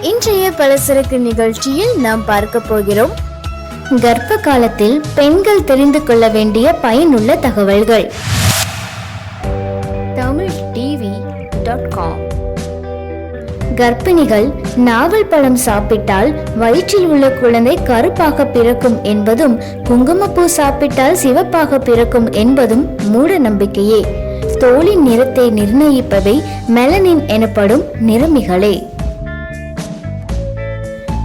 இன்றைய பலசரக்கு நிகழ்ச்சியில் நாம் பார்க்க போகிறோம். கர்ப்ப காலத்தில் பெண்கள் தெரிந்து கொள்ள வேண்டிய பயனுள்ள தகவல்கள். Tamil TV dot com. கர்ப்பிணிகள் நாவல் பழம் சாப்பிட்டால் வயிற்றில் உள்ள குழந்தை கருப்பாக பிறக்கும் என்பதும் குங்குமப்பூ சாப்பிட்டால் சிவப்பாக பிறக்கும் என்பதும் மூட நம்பிக்கையே. தோலின் நிறத்தை நிர்ணயிப்பவை மெலனின் எனப்படும் நிறமிகளே.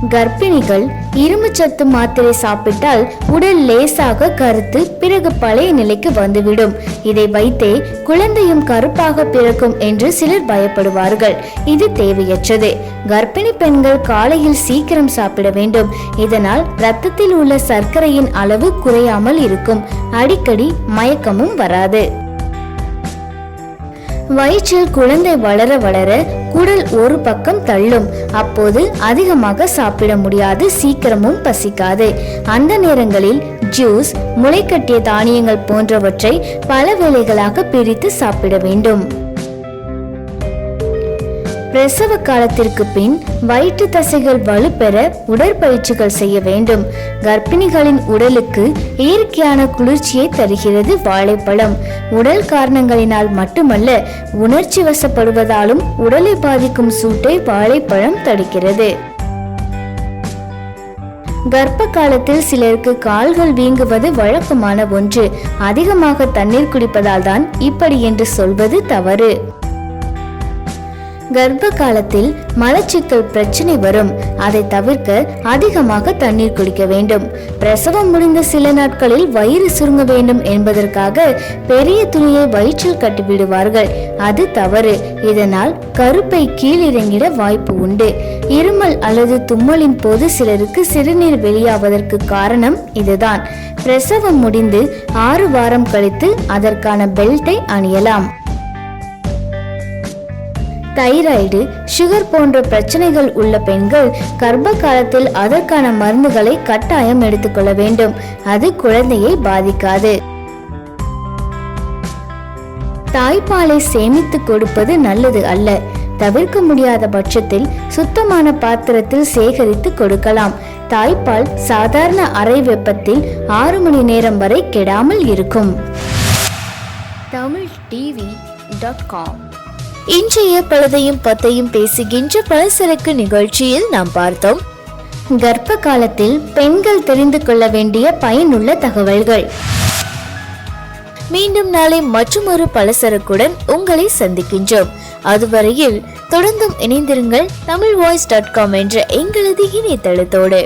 கர்ப்பிணிகள் இரும்புச்சத்து மாத்திரை சாப்பிட்டால் உடல் லேசாக கருத்து பிறகு பழைய நிலைக்கு வந்துவிடும். இதை வைத்தே குழந்தையும் கருப்பாக பிறக்கும் என்று சிலர் பயப்படுவார்கள். இது தேவையற்றது. கர்ப்பிணி பெண்கள் காலையில் சீக்கிரம் சாப்பிட வேண்டும். இதனால் ரத்தத்தில் உள்ள சர்க்கரையின் அளவு குறையாமல் இருக்கும். அடிக்கடி மயக்கமும் வராது. வயிற்றில் குழந்தை வளர வளர குடல் ஒரு பக்கம் தள்ளும். அப்போது அதிகமாக சாப்பிட முடியாது சீக்கிரமும் பசிக்காது. அந்த நேரங்களில் ஜூஸ் முளைக்கட்டிய தானியங்கள் போன்றவற்றை பல வேளைகளாக பிரித்து சாப்பிட வேண்டும். பிரசவ காலத்திற்கு பின் வயிற்று தசைகள் வலுப்பெற உடற்பயிற்சிகள் செய்ய வேண்டும். கர்ப்பிணிகளின் உடலுக்கு இயற்கையான குளிர்ச்சியை தருகிறது வாழைப்பழம். உடல் காரணங்களினால் மட்டுமல்ல உணர்ச்சி வசப்படுவதாலும் உடலை பாதிக்கும் சூட்டை வாழைப்பழம் தடுக்கிறது. கர்ப்ப காலத்தில் சிலருக்கு கால்கள் வீங்குவது வழக்கமான ஒன்று. அதிகமாக தண்ணீர் குடிப்பதால் தான் இப்படி என்று சொல்வது தவறு. கர்ப்ப காலத்தில் மலச்சிக்கல் பிரச்சனை வரும். அதை தவிர்க்க அதிகமாக தண்ணீர் குடிக்க வேண்டும். பிரசவம் முடிந்த சில நாட்களில் வயிறு சுருங்க வேண்டும் என்பதற்காக பெரிய துணியை வயிற்றில் கட்டிவிடுவார்கள். அது தவறு. இதனால் கருப்பை கீழிறங்கிட வாய்ப்பு உண்டு. இருமல் அல்லது தும்மலின் போது சிலருக்கு சிறுநீர் வெளியாவதற்கு காரணம் இதுதான். பிரசவம் முடிந்து ஆறு வாரம் கழித்து அதற்கான பெல்ட்டை அணியலாம். தைராய்டு சுகர் போன்ற பிரச்சனைகள் உள்ள பெண்கள் கர்ப்ப காலத்தில் அதற்கான மருந்துகளை கட்டாயம் எடுத்துக்கொள்ள வேண்டும். அது குழந்தையை பாதிக்காது. தாய்ப்பாலை சேமித்து கொடுப்பது நல்லது அல்ல. தவிர்க்க முடியாத பட்சத்தில் சுத்தமான பாத்திரத்தில் சேகரித்து கொடுக்கலாம். தாய்ப்பால் சாதாரண அறை வெப்பத்தில் ஆறு மணி நேரம் வரை கெடாமல் இருக்கும். தமிழ் டிவி டாட் காம் இன்றைய பழுதையும் பத்தையும் பேசுகின்ற பலசரக்கு நிகழ்ச்சியில் நாம் பார்த்தோம். கர்ப்ப காலத்தில் பெண்கள் தெரிந்து கொள்ள வேண்டிய பயனுள்ள தகவல்கள். மீண்டும் நாளை மற்றொரு பலசரக்குடன் உங்களை சந்திக்கின்றோம். அதுவரையில் தொடர்ந்தும் இணைந்திருங்கள் தமிழ் வாய்ஸ் டாட் காம் என்ற எங்களது இணையதளத்தோடு.